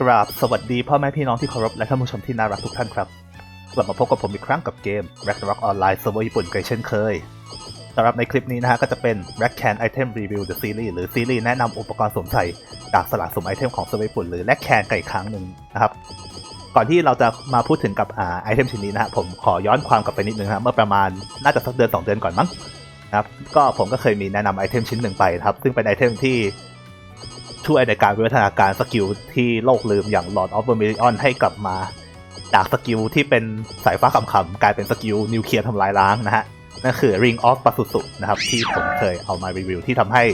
กราบสวัสดีพ่อแม่พี่น้องที่เคารพและท่านผู้ชมที่น่ารักทุกท่านครับ กลับมาพบกับผมอีกครั้งกับเกม Ragnarok Online Server ญี่ปุ่นกันเช่นเคยสำหรับในคลิปนี้นะฮะก็จะเป็น Rack Can Item Review The Series หรือซีรีส์แนะนำอุปกรณ์สวมใส่จากสลากสมไอเทมของเซอร์ญี่ปุ่นหรือ Rack Can กันอีกครั้งหนึ่งนะครับก่อนที่เราจะมาพูดถึงกับอ่าไอเทมชิ้นนี้นะฮะผมขอย้อนความกลับไปนิดนึงนะฮะเมื่อประมาณน่าจะสักเดือนสองเดือนก่อนมั้งนะครับก็ผมก็เคยมีแนะนำไอเทมชิ้นหนึ่งไปครับซึ่งเป็นไอเทมที่ ช่วยในการวิวัฒนาการสกิลที่โลกลืมอย่าง Lord of Vermilion ให้กลับมา จากสกิลที่เป็นสายฟ้าคำๆกลายเป็นสกิลนิวเคลียร์ทำลายล้างนะฮะ นั่นคือ Ring of p a s u s u นะครับ ที่ผมเคยเอามารีวิวที่ทำให้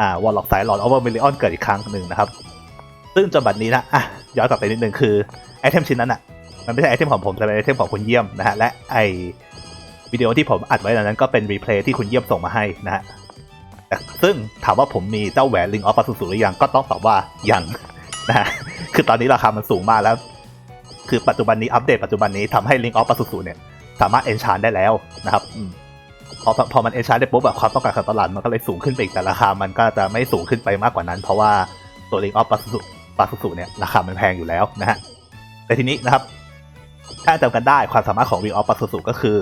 อ่าวอลล็อกสาย Lord of Vermilion เกิดอีกครั้งหนึ่งนะครับ ซึ่งจนบัดนี้นะอะย้อนกลับไปนิดนึงคือไอเทมชิ้นนั้นอะมันไม่ใช่ไอเทมของผมแต่เป็นไอเทมของคุณเยี่ยมนะฮะและไอวิดีโอที่ผมอัดไว้ในนั้นก็เป็นรีเพลย์ที่คุณเยี่ยมส่งมาให้นะฮะ ซึ่งถามว่าผมมีเจ้าแหวนลิงออฟปาสุสุหรือยังก็ต้องตอบว่ายังนะฮะคือตอนนี้ราคามันสูงมากแล้ว คือปัจจุบันนี้อัปเดตปัจจุบันนี้ทำให้ลิงออฟปาสุสุเนี่ย สามารถเอนชานได้แล้วนะครับพอพอมันเอนชานได้ปุ๊บแบบความต้องการของตลาดมันก็เลยสูงขึ้นไปอีกแต่ราคามันก็จะไม่สูงขึ้นไปมากกว่านั้น เพราะว่าตัวลิงออฟปาสุสุปาสุสุเนี่ยราคามันแพงอยู่แล้วนะฮะแต่ทีนี้นะครับ ถ้าจำกันได้ความสามารถของ Ring of p a s u s u ก็คือ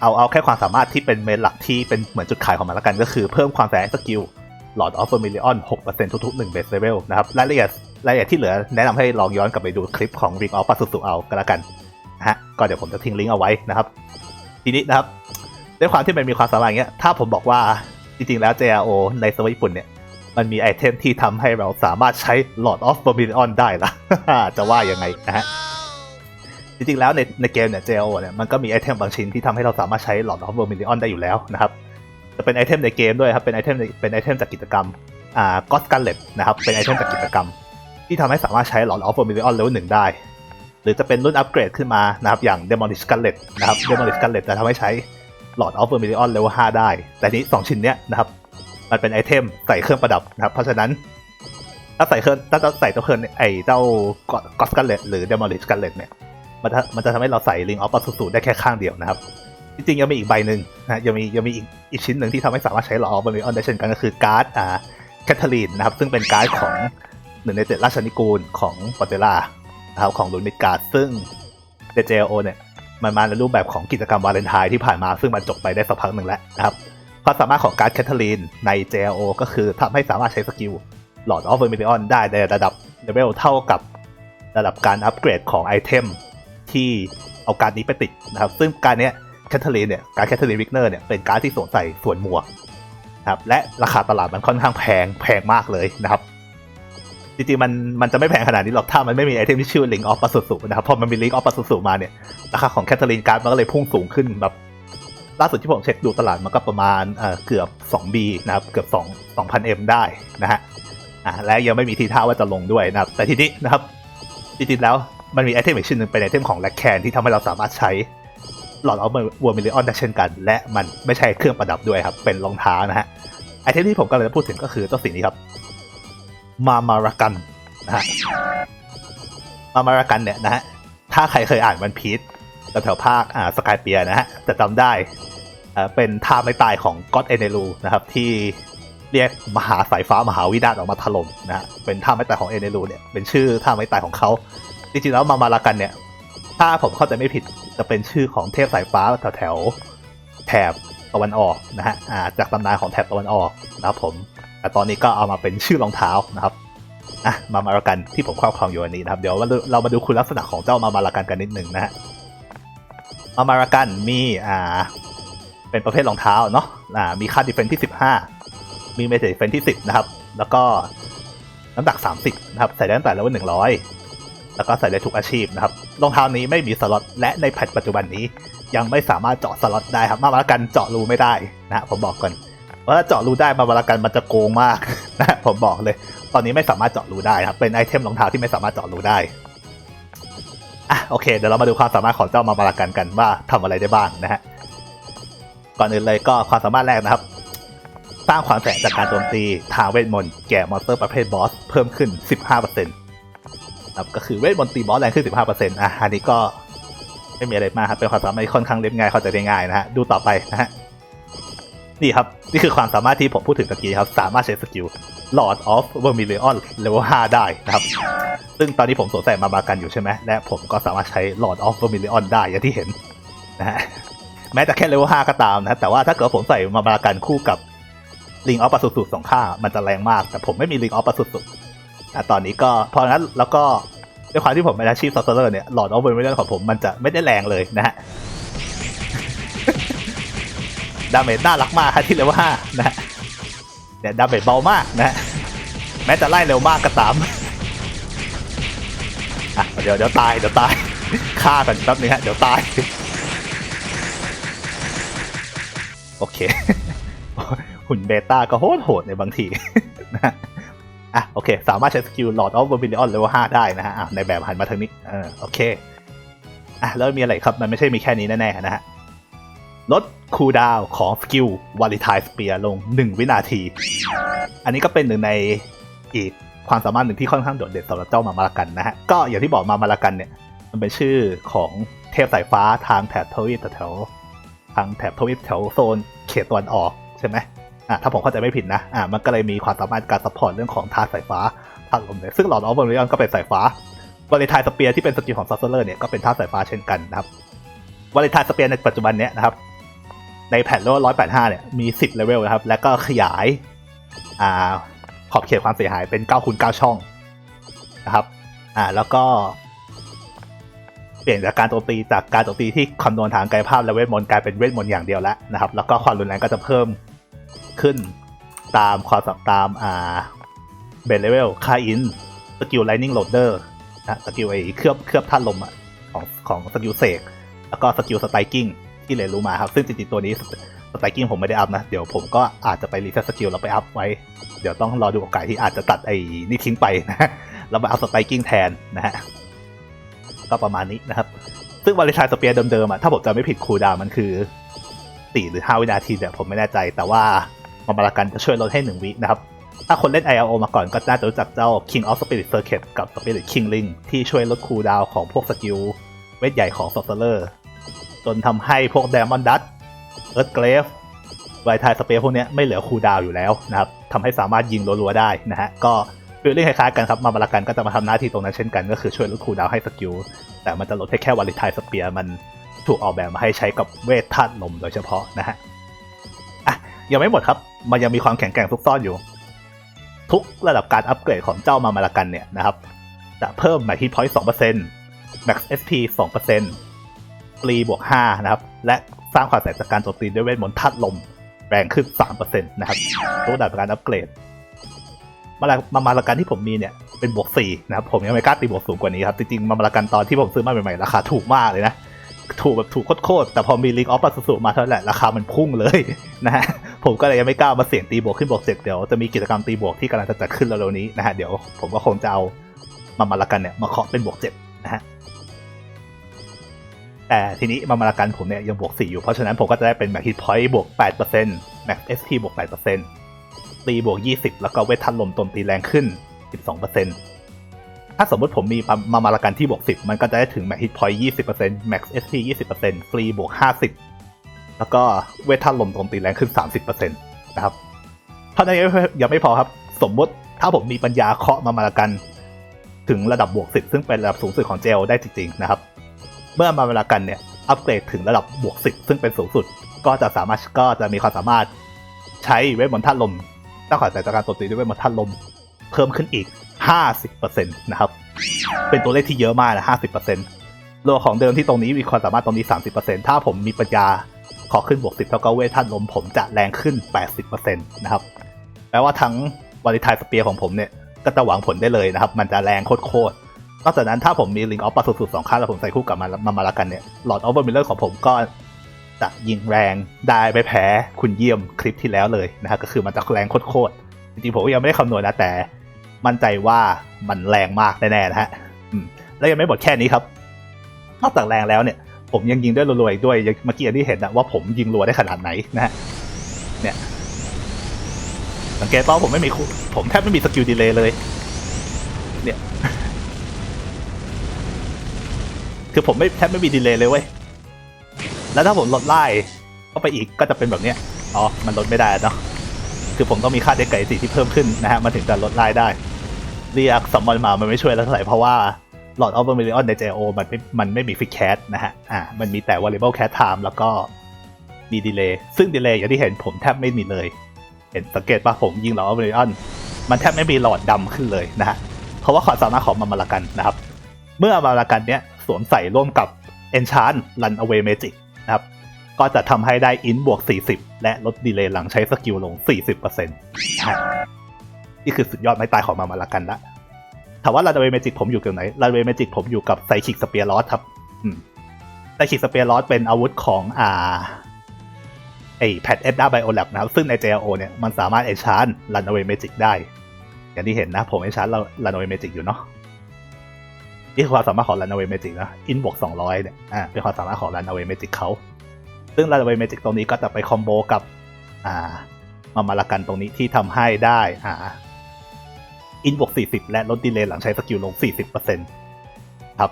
เอาเอาแค่ความสามารถที่เป็นเมนหลักที่เป็นเหมือนจุดขายของมันละกัน ก็คือเพิ่มความแรงสกิล Lord of Vermilion 6%ทุกๆ1 base level นะครับรายละเอียดรายละเอียดที่เหลือแนะนำให้ลองย้อนกลับไปดูคลิปของ Ring of p a s u s u เอาก็แล้วกันนะฮะก็เดี๋ยวผมจะทิ้งลิงก์เอาไว้นะครับ ทีนี้นะครับด้วยความที่มันมีความสามารถอย่างเงี้ยถ้าผมบอกว่าจริงๆแล้ว JRO ในเซเวอร์ญี่ปุ่นเนี่ยมันมีไอเทมที่ทำให้เราสามารถใช้ Lord of Vermilion ได้ละจะว่ายังไงนะฮะ จริงๆแล้วในในเกมเนี่ย JO เนี่ยมันก็มีไอเทมบางชิ้นที่ทำให้เราสามารถใช้ Lord of Vermilion ได้อยู่แล้วนะครับจะเป็นไอเทมในเกมด้วยครับเป็นไอเทมเป็นไอเทมจากกิจกรรมอ่า God Scarlet นะครับเป็นไอเทมจากกิจกรรม ที่ทำให้สามารถใช้ Lord of Vermilion level 1ได้ หรือจะเป็นรุ่นอัปเกรดขึ้นมานะครับอย่าง Demonish Scarlet นะครับ Demonish Scarlet จะทำให้ใช้ Lord of Vermilion level 5ได้ แต่นี้2ชิ้นเนี้ยนะครับมันเป็นไอเทมใส่เครื่องประดับนะครับเพราะฉะนั้นถ้าใส่เครื่องถ้าจะใส่เจ้าเครื่องไอเจ้า God Scarlet หรือ Demolish Scarlet เนี่ย มันจะมันจะทำให้เราใส่ลิงออฟปาสุสุได้แค่ข้างเดียวนะครับ จริงๆยังมีอีกใบหนึ่งนะยังมียังมีอีกอีกชิ้นหนึ่งที่ทำให้สามารถใช้ลออฟบนลิออนได้เช่นกันก็คือการ์ดอ่าแคทเธอรีนนะครับ ซึ่งเป็นการ์ดของหนึ่งในเจ็ดราชนิกูลของปอเตล่านะครับของลุนมิดการ์ดซึ่งเจเจโอเนี่ยมันมาในรูปแบบของกิจกรรมวาเลนไทน์ที่ผ่านมาซึ่งมันจบไปได้สักพักหนึ่งแล้วนะครับความสามารถของการ์ดแคทเธอรีนใน JLO ก็คือทำให้สามารถใช้สกิลหลอดออฟเวอร์มิลิออนได้ในระดับเลเวลเท่ากับระดับการอัปเกรดของไอเทม ที่เอาการนี้ไปติดนะครับ ซึ่งการนี้แคทเธอรีนเนี่ยการแคทเธอรีนวิกเนอร์เนี่ยเป็นการที่สวมใส่ส่วนหมวกนะครับและราคาตลาดมันค่อนข้างแพงแพงมากเลยนะครับ จริงๆมันมันจะไม่แพงขนาดนี้หรอกถ้ามันไม่มีไอเทมที่ชื่อ Link of p a s u s u นะครับพอมันมี Link of p a s u s u มาเนี่ยราคาของแคทเธอรีนการ์ดมันก็เลยพุ่งสูงขึ้นแบบล่าสุดที่ผมเช็คดูตลาดมันก็ประมาณเอ่อเกือบ 2B นะครับเกือบ2 2,000 M ได้นะฮะอะและยังไม่มีทีท่าว่าจะลงด้วยนะครับ แต่ทีนี้นะครับจริงๆแล้ว มันมีไอเทมอีกชิ้นหนึ่งเป็นไอเทมของแลกแคนที่ทำให้เราสามารถใช้หลอดออฟวัวมิลลิออนได้เช่นกัน และมันไม่ใช่เครื่องประดับด้วยครับ เป็นรองเท้านะฮะ ไอเทมที่ผมกำลังจะพูดถึงก็คือเจ้าสิ่งนี้ครับ มามารากันนะฮะ มามารากันเนี่ยนะฮะ ถ้าใครเคยอ่านวันพีชแถวภาคอ่าสกายเปียนะฮะ จะจำได้อ่าเป็นท่าไม่ตายของก็อดเอเนรูนะครับ ที่เรียกมหาสายฟ้ามหาวินาออกมาถล่มนะฮะ เป็นท่าไม่ตายของเอเนรูเนี่ย เป็นชื่อท่าไม่ตายของเขา จริงๆแล้วมามาลากันเนี่ย ถ้าผมเข้าใจไม่ผิดจะเป็นชื่อของเทพสายฟ้าแถวแถวแถบตะวันออกนะฮะาจากตำนานของแถบตะวันออกนะครับผม แต่ตอนนี้ก็เอามาเป็นชื่อรองเท้านะครับอะมามาลากันที่ผมครอบครองอยู่อันนี้นะครับ เดี๋ยวเรามาดูคุณลักษณะของเจ้ามามาลากันกันนิดนึงนะฮะมามาลากันมีอ่าเป็นประเภทรองเท้าเนาะอ่ามีค่าดิเฟนที่ 15 มีเมเจดิเฟนที่ 10 นะครับ แล้วก็น้ำหนัก 30 นะครับ ใส่ได้ตั้งแต่เลเวล100 แล้วก็ใส่ได้ทุกอาชีพนะครับรองเท้านี้ไม่มีสล็อตและในแพทปัจจุบันนี้ ยังไม่สามารถเจาะสล็อตได้ครับ มามาลากันเจาะรูไม่ได้นะฮะผมบอกก่อนว่าถ้าเจาะรูได้มามาลากันมันจะโกงมากนะฮะผมบอกเลย ตอนนี้ไม่สามารถเจาะรูได้ครับเป็นไอเทมรองเท้าที่ไม่สามารถเจาะรูได้อะโอเคเดี๋ยวเรามาดูความสามารถของเจ้ามามาลากันกันว่าทำอะไรได้บ้างนะฮะก่อนอื่นเลยก็ความสามารถแรกนะครับสร้างความแสงจากการโจมตีทางเวทมนต์แก่มอนสเตอร์ประเภทบอสเพิ่มขึ้น 15% ครับก็คือเวทมนต์ตีบอสแรงขึ้น 15%อะอันนี้ก็ไม่มีอะไรมากครับ เป็นความสามารถที่ค่อนข้างเรียบง่ายเข้าใจได้ง่ายนะฮะ ดูต่อไปนะฮะ นี่ครับ นี่คือความสามารถที่ผมพูดถึงตะกี้ครับ สามารถใช้สกิล Lord of Vermilion Level 5ได้นะครับ ซึ่งตอนนี้ผมสวมใส่มาบากันอยู่ใช่ไหมและผมก็สามารถใช้ Lord of Vermilion ได้อย่างที่เห็นนะฮะ แม้แต่แค่ Level 5ก็ตามนะ แต่ว่าถ้าเกิดผมใส่มาบากันคู่กับ Ring of ป a สุดสองข้ามันจะแรงมาก แต่ผมไม่มี Ring of ป a สุด อะตอนนี้ก็เพราะงั้นแล้วก็ด้วยความที่ผมเป็นอาชีพซอสเซอร์เนี่ย Lord of Vermilion ของผมมันจะไม่ได้แรงเลยนะฮะดาเมจน่ารักมากที่เลเวลห้านะเนี่ยดาเมจเบามากนะแม้จะไล่เร็วมากก็ตามอะเดี๋ยวเดี๋ยวตายเดี๋ยวตายฆ่ากันแป๊บนึงฮะเดี๋ยวตายโอเคหุ่นเบต้าก็โหดโหดในบางทีนะ อะโอเค สามารถใช้สกิล Lord of Vermilion Level 5ได้นะฮะอะในแบบหันมาทางนี้เออโอเคอะแล้วมีอะไรครับ มันไม่ใช่มีแค่นี้แน่ๆนะฮะลดคูลดาวของสกิลวาลิทายสเปียลง 1 วินาที อันนี้ก็เป็นหนึ่งในอีกความสามารถหนึ่งที่ค่อนข้างโดดเด่นสำหรับเจ้ามามารากันนะฮะ ก็อย่างที่บอกมามารากันเนี่ย มันเป็นชื่อของเทพสายฟ้าทางแถบทวีปแถวทางแถบทวีปแถวโซนเขตตะวันออกใช่ไหม อะถ้าผมเข้าใจไม่ผิดนะอะมันก็เลยมีความสามารถการซัพพอร์ตเรื่องของธาตุสายฟ้าธาตุลมเนี่ยซึ่งหลอดออฟเวอร์เรียนก็เป็นสายฟ้าวาลิทายสเปียร์ที่เป็นสกิลของซัสเซอร์เนี่ยก็เป็นธาตุสายฟ้าเช่นกันนะครับวาลิทายสเปียร์ในปัจจุบันเนี้ยนะครับในแผ่นโล185เนี่ยมี10เลเวลนะครับ แล้วก็ขยายอ่าขอบเขตความเสียหายเป็น9คูณ9ช่องนะครับอ่าแล้วก็เปลี่ยนจากการโจมตีจากการโจมตีที่คำนวณทางกายภาพและเวทมนต์กลายเป็นเวทมนต์อย่างเดียวแล้วนะครับ แล้วก็ความรุนแรงก็จะเพิ่ม ขึ้นตามความสับตามอ่าเบนเลเวลค่าอินสกิลไลนิ่งโหลดเดอร์นะสกิลไอ้เคลือบเคลือบท่านลมอะของของสกิลเสกแล้วก็สกิลสไตกิ้งที่เรียนรู้มาครับ ซึ่งจริงๆตัวนี้สไตกิ้งผมไม่ได้อัพนะ เดี๋ยวผมก็อาจจะไปรีเซ็ตสกิลแล้วไปอัพไว้ เดี๋ยวต้องรอดูโอกาสที่อาจจะตัดไอ้นี่ทิ้งไปนะแล้วไปเอาสไตกิ้งแทนนะฮะก็ประมาณนี้นะครับ ซึ่งวาเลนไทน์สเปียร์เดิมๆอะถ้าผมจำไม่ผิดคูดาวมันคือ4หรือ5วินาทีเนี่ยผมไม่แน่ใจแต่ว่า มามารากันจะช่วยลดให้ 1 วินะครับ ถ้าคนเล่น ILO มาก่อนก็น่าจะรู้จักเจ้า King of Spirit Circuit กับ Spirit King Ring ที่ช่วยลดคูลดาวของพวกสกิลเวทใหญ่ของ Sorcerer จนทำให้พวก Diamond Dust Earth Glaive ไวทายสเปรย์พวกนี้ไม่เหลือคูลดาวอยู่แล้วนะครับทำให้สามารถยิงรัวๆได้นะฮะก็ฟีลลิ่งคล้ายๆกันครับมาบารากันก็จะมาทำหน้าที่ตรงนั้นเช่นกันก็คือช่วยลดคูลดาวให้สกิลแต่มันจะลดให้แค่วาลิทายสเปียร์มันถูกออกแบบมาให้ใช้กับเวทธาตุลมโดยเฉพาะนะฮะ ยังไม่หมดครับ มันยังมีความแข็งแกร่งซุกซ่อนอยู่ ทุกระดับการอัปเกรดของเจ้ามามารากันเนี่ยนะครับ จะเพิ่ม Max Hit Point 2% Max SP 2%ฟรีบวก5นะครับ และสร้างความแตกจากการโจมตีด้วยเวทมนต์ธาตุลมแรงขึ้น3%นะครับทุกระดับการอัปเกรด มาลามามารากันที่ผมมีเนี่ยเป็นบวก4นะครับผมยังไม่กล้าตีบวกสูงกว่านี้ครับจริงๆมามารากันตอนที่ผมซื้อมาใหม่ๆราคาถูกมากเลยนะถูกแบบถูกโคตรๆแต่พอมีลิงออฟปัสสุมาเท่านั้นแหละราคามันพุ่งเลยนะฮะ ผมก็เลยยังไม่กล้ามาเสี่ยงตีบวกขึ้นบวกเจ็ดเดี๋ยวจะมีกิจกรรมตีบวกที่กำลังจะจัดขึ้นเร็วๆนี้นะฮะเดี๋ยวผมก็คงจะเอามามารากันเนี่ยมาเคาะเป็นบวกเจ็ดนะฮะแต่ทีนี้มามารากันผมเนี่ยยังบวก4อยู่เพราะฉะนั้นผมก็จะได้เป็นแม็กฮิตพอยต์บวก8%แม็กเอสทีบวก8%ตีบวก 20 แล้วก็เวททันลมตนตีแรงขึ้น 12%ถ้าสมมติผมมีมามารากันที่บวก 10 มันก็จะได้ถึงแม็กฮิตพอยต์20% Max SP 20%ฟรีบวก 50 แล้วก็เวททันลมตนตีแรงขึ้น 30%นะครับเท่านั้นยังไม่ยังไม่พอครับ สมมติถ้าผมมีปัญญาเคาะมามารากัน ถึงระดับบวก10 ซึ่งเป็นระดับสูงสุดของเจลได้จริงๆนะครับ เมื่อมาเวลากันเนี่ยอัปเกรดถึงระดับบวก10 ซึ่งเป็นสูงสุด ก็จะสามารถก็จะมีความสามารถใช้เวทมนต์ธาตุลมตั้งขอแต่จากการโจมตีด้วยเวทมนต์ธาตุลมเพิ่มขึ้นอีก 50%นะครับ เป็นตัวเลขที่เยอะมากนะ50%โลของเดิมที่ตรงนี้มีความสามารถตรงนี้ 30%ถ้าผมมีปัญญา ขอขึ้นบวก10เท่ากับเวทธาตุลมผมจะแรงขึ้น 80%นะครับแปลว่าทั้งวาลิทายสเปียร์ของผมเนี่ยก็จะหวังผลได้เลยนะครับ มันจะแรงโคตรๆนอกจากนั้นถ้าผมมีลิงออฟปาสุดๆสองข้างแล้วผมใส่คู่กับมามามาลากันเนี่ยหลอดออฟเวอร์มิลเลอร์ของผมก็จะยิงแรงได้ไม่แพ้คุณเยี่ยมคลิปที่แล้วเลยนะฮะก็คือมันจะแรงโคตรๆจริงๆผมยังไม่ได้คำนวณนะแต่ มั่นใจว่ามันแรงมากแน่ๆนะฮะแล้วยังไม่หมดแค่นี้ครับ นอกจากแรงแล้วเนี่ย ผมยังยิงได้วยรัวๆอีกด้วยอย่างเมื่อกี้ที่เห็นนะว่าผมยิงรัวได้ขนาดไหนนะฮะเนี่ยสังเกตป่าผมไม่มีผมแทบไม่มีสกิลดีเลย์เลย เนี่ย คือผมไม่แทบไม่มีดีเลย์เลยเว้ยแล้วถ้าผมลดไล่เข้าไปอีกก็จะเป็นแบบเนี้ยอ๋อมันลดไม่ได้เนาะคือผมต้องมีค่าเด็กไก่สีที่เพิ่มขึ้นนะฮะมันถึงจะลดรายได้ เรียกสมมอนมามันไม่ช่วยแล้วเท่าไหร่เพราะว่า Lord of Vermilion ใน JO มันไม่มันไม่มีฟิกแคสนะฮะอ่ามันมีแต่ variable cat time แล้วก็มีดีเลย์ซึ่งดีเลย์อย่างที่เห็นผมแทบไม่มีเลย เห็นสังเกตปะผมยิง Lord of Vermilion มันแทบไม่มีหลอดดำขึ้นเลยนะฮะเพราะว่าความสามารถของมามาลากันนะครับ เมื่อมาลากันเนี้ยสวมใส่ร่วมกับ Enchant Run Away Magic นะครับก็จะทำให้ได้อินบวก 40 และลดดีเลย์หลังใช้สกิลลง 40%นะฮะนี่คือสุดยอดไม้ตายของมามาลากันละ ถามว่า Run Away Magic ผมอยู่กับไหน Run Away Magic ผมอยู่กับไซคิกสเปียร์ลอสครับไซคิกสเปียร์ลอสเป็นอาวุธของอ่าไอแพดเอ็ดด้าไบโอแลบนะครับ ซึ่งใน JLO เนี่ยมันสามารถ Enchant Run Away Magic ได้ อย่างที่เห็นนะ ผม Enchant Run Away Magic อยู่เนาะนี่คือความสามารถของ Runaway Magic นะอินบวก200เนี่ยอ่าเป็นความสามารถของ Runaway Magic เขาซึ่ง Runaway Magic ตรงนี้ก็จะไปคอมโบกับ อ่ามามาลากันตรงนี้ที่ทำให้ได้อ่า อินบวก 40 และลดดีเลย์หลังใช้สกิลลง 40%ครับ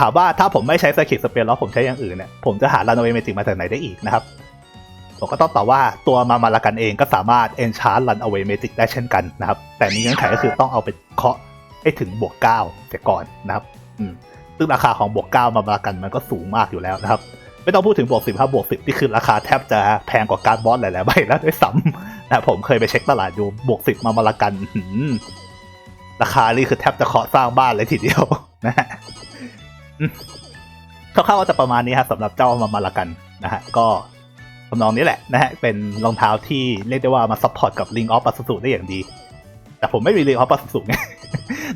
ถามว่าถ้าผมไม่ใช้สกิลสเปรแล้วผมใช้อย่างอื่นเนี่ยผมจะหา Runaway Magic มาจากไหนได้อีกนะครับผมก็ต้องตอบว่าตัวมามาลากันเองก็สามารถ enchant Runaway Magic ได้เช่นกันนะครับ แต่มีเงื่อนไขก็คือต้องเอาไปเคาะให้ถึงบวกเก้าเสียก่อนนะครับอืมซึ่งราคาของบวกเก้ามาบากันมันก็สูงมากอยู่แล้วนะครับ ไม่ต้องพูดถึงบวกสิบครับบวกสิบนี่คือราคาแทบจะแพงกว่าการบอสหลายๆใบแล้วด้วยซ้ำ นะผมเคยไปเช็คตลาดดูบวกสิบมาบากันราคานี่คือแทบจะเคาะสร้างบ้านเลยทีเดียวนะฮะคร่าวๆก็จะประมาณนี้ครับสำหรับเจ้ามามาลากันนะฮะก็ทำนองนี้แหละนะฮะเป็นรองเท้าที่เรียกได้ว่ามาซัพพอร์ตกับ Ring of ปัสสุได้อย่างดี แต่ผมไม่มี Ring of ปัสสุไง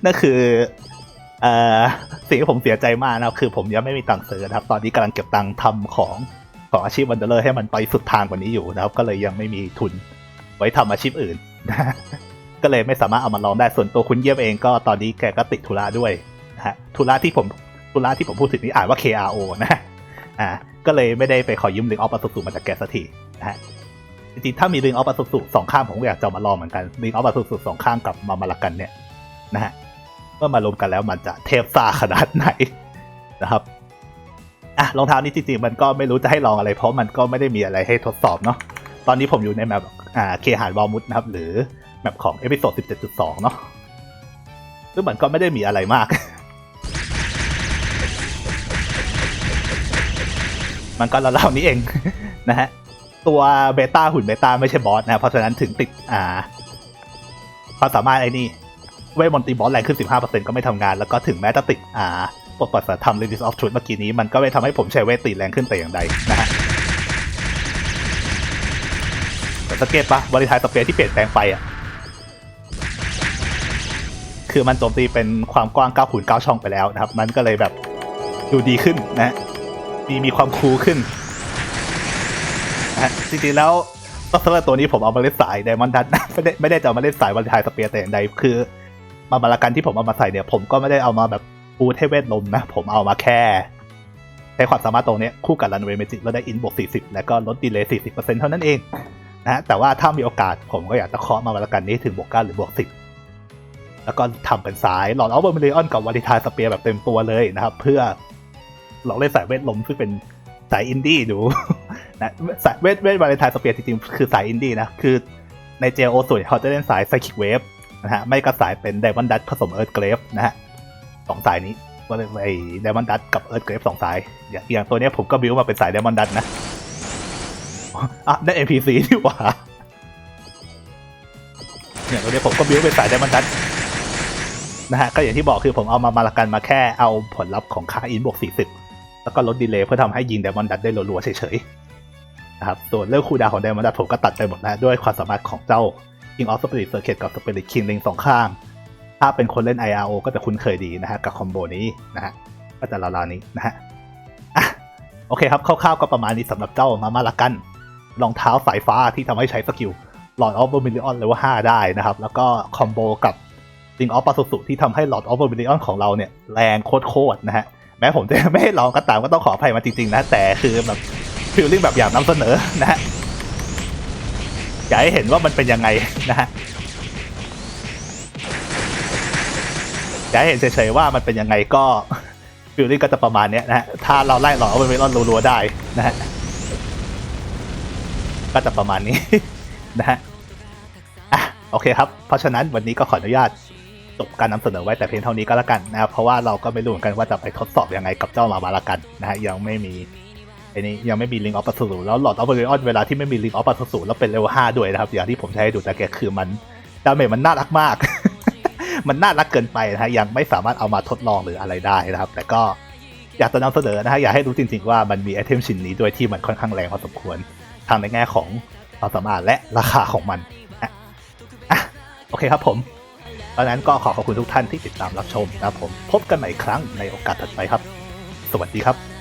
นั่นคือเอ่อสิ่งที่ผมเสียใจมากนะครับคือผมยังไม่มีตังค์ซื้อนะครับ ตอนนี้กำลังเก็บตังค์ทำของของอาชีพวันเดอร์ให้มันไปสุดทางกว่านี้อยู่นะครับ ก็เลยยังไม่มีทุน ไว้ทำอาชีพอื่นนะก็เลยไม่สามารถเอามาลองได้ส่วนตัวคุณเยี่ยมเองก็ตอนนี้แกก็ติดธุระด้วยนะฮะธุระที่ผมธุระที่ผมพูดถึงนี้อ่านว่า KRO นะอ่าก็เลยไม่ได้ไปขอยืมลิงออฟปัสสุมาจากแกสักทีนะฮะจริงๆถ้ามีริงออฟปัสสุสองข้างผมก็อยากจะเอามาลองเหมือนกันริงออฟปัสสุสองข้างกับมามาลากันเนี่ยนะฮะเมื่อมารวมกันแล้วมันจะเทพซ่าขนาดไหนนะครับอะรองเท้านี้จริงๆมันก็ไม่รู้จะให้ลองอะไร เพราะมันก็ไม่ได้มีอะไรให้ทดสอบเนาะตอนนี้ผมอยู่ในแมป อ่าเคหานวอลมุดนะครับ หรือแมปของเอพิโซด 17.2 เนาะซึ่งมันก็ไม่ได้มีอะไรมาก มันก็ราวๆนี้เองนะฮะ ตัวเบต้าหุ่นเบต้าไม่ใช่บอสนะ เพราะฉะนั้นถึงติดอ่าความสามารถไอ้นี่ เวทมนตรีบอสแรงขึ้น 15%ก็ไม่ทำงาน แล้วก็ถึงแม้จะติดอ่าปลดปล่อยสัตว์ทำ Release of Truth เมื่อกี้นี้ มันก็ไม่ทำให้ผมใช้เวทตีแรงขึ้นแต่อย่างใดนะฮะ สังเกตปะบริทายสเปรย์ที่เปลี่ยนแปลงไปอะ คือมันโจมตีเป็นความกว้าง9คูณ9ช่องไปแล้วนะครับ มันก็เลยแบบดูดีขึ้นนะมีมีความคูลขึ้นนะจริงๆแล้วก็สำหรับตัวนี้ผมเอามาเล่นสายไดมอนด์ดัตไม่ได้ไม่ได้จะเอามาเล่นสายวันไทายสเปียร์แต่อย่างใดคือมาบารากันที่ผมเอามาใส่เนี่ย ผมก็ไม่ได้เอามาแบบปูให้เวทลมนะ ผมเอามาแค่ใช้ความสามารถตรงนี้คู่กับรันเวย์เมจิกแล้วได้อินบวก40 แล้วก็ลดดีเลย์40%เท่านั้นเอง นะแต่ว่าถ้ามีโอกาสผมก็อยากจะเคาะมาบารากันนี้ถึงบวก9หรือบวก10แล้วก็ทำเป็นสายหลอดเอาเบอร์มิเลออนกับวาริทาสเปียร์แบบเต็มตัวเลยนะครับ เพื่อลองเล่นสายเวทลมซึ่งเป็นสายอินดี้ดูนะสายเวทเวทวาเลนไทน์สเปียร์จริงๆคือสายอินดี้นะ คือใน JO ส่วนเขาจะเล่นสายไซคิกเวฟนะฮะไม่ก็สายเป็นไดมอนดัตผสมเอิร์ธเกรฟนะฮะสองสายนี้ก็เลยไอไดมอนดัตกับเอิร์ธเกรฟสองสาย อย่างตัวนี้ผมก็บิวมาเป็นสายไดมอนด์ดัตนะ อะได้ NPC ดีกว่าอย่างตัวเนี้ผมก็บิวเป็นสายไดมอนดัตนะฮะก็อย่างที่บอกคือผมเอามามาละกันมาแค่เอาผลลัพธ์ของค่าอินบวก 40 แล้วก็ลดดีเลย์เพื่อทำให้ยิงไดมอนด์ดัตได้รัวๆเฉยๆนะครับส่วนเรื่องคูดาวของ Diamond Dust ผมก็ตัดไปหมดแล้วด้วยความสามารถของเจ้า King of Spirit Circuit กับ Spirit King ลิงสองข้าง ถ้าเป็นคนเล่น IRO ก็จะคุ้นเคยดีนะฮะกับคอมโบนี้นะฮะก็จะราวๆนี้นะฮะอะโอเคครับคร่าวๆก็ประมาณนี้สำหรับเจ้ามามาละกัน รองเท้าสายฟ้าที่ทำให้ใช้สกิล Lord of Vermilion เลเวล5ได้นะครับ แล้วก็คอมโบกับ Ring of p a s u s u ที่ทำให้ Lord of Vermilion ของเราเนี่ยแรงโคตรๆนะฮะแม้ผมจะไม่ให้ลองก็ตามก็ต้องขออภัยมาจริงๆนะ แต่คือแบบฟีลลิ่งแบบอยากนำเสนอนะฮะอยากให้เห็นว่ามันเป็นยังไงนะฮะอยากให้เห็นเฉยๆว่ามันเป็นยังไงก็ฟีลลิ่งก็จะประมาณนี้นะฮะถ้าเราไล่หลอกเอาไปเมลอนรัวๆได้นะฮะ ก็จะประมาณนี้ นะฮะอะโอเคครับ เพราะฉะนั้นวันนี้ก็ขออนุญาตจบการนำเสนอไว้แต่เพียงเท่านี้ก็แล้วกันนะครับเพราะว่าเราก็ไม่รู้เหมือนกันว่าจะไปทดสอบยังไงกับเจ้ามาบารากันนะฮะยังไม่มีไอ้นี้ยังไม่มีลิงออฟปัสสูแล้วหลอดออฟเบอร์ออนเวลาที่ไม่มีลิงออฟปัสสูแล้วเป็นเลเวลห้าด้วยนะครับอย่างที่ผมจะให้ดูแต่แกคือมันดาเมจมันน่ารักมาก มันน่ารักเกินไปนะฮะยังไม่สามารถเอามาทดลองหรืออะไรได้นะครับ แต่ก็อยากจะนำเสนอนะฮะอยากให้รู้จริง ๆ ว่ามันมีไอเทมชิ้นนี้ด้วยที่มันค่อนข้างแรงพอสมควร ทางในแง่ของความสามารถและราคาของมันอะอะโอเคครับผมเพราะนั้นก็ขอขอบคุณทุกท่านที่ติดตามรับชมนะครับผม พบกันใหม่อีกครั้งในโอกาสถัดไปครับ สวัสดีครับ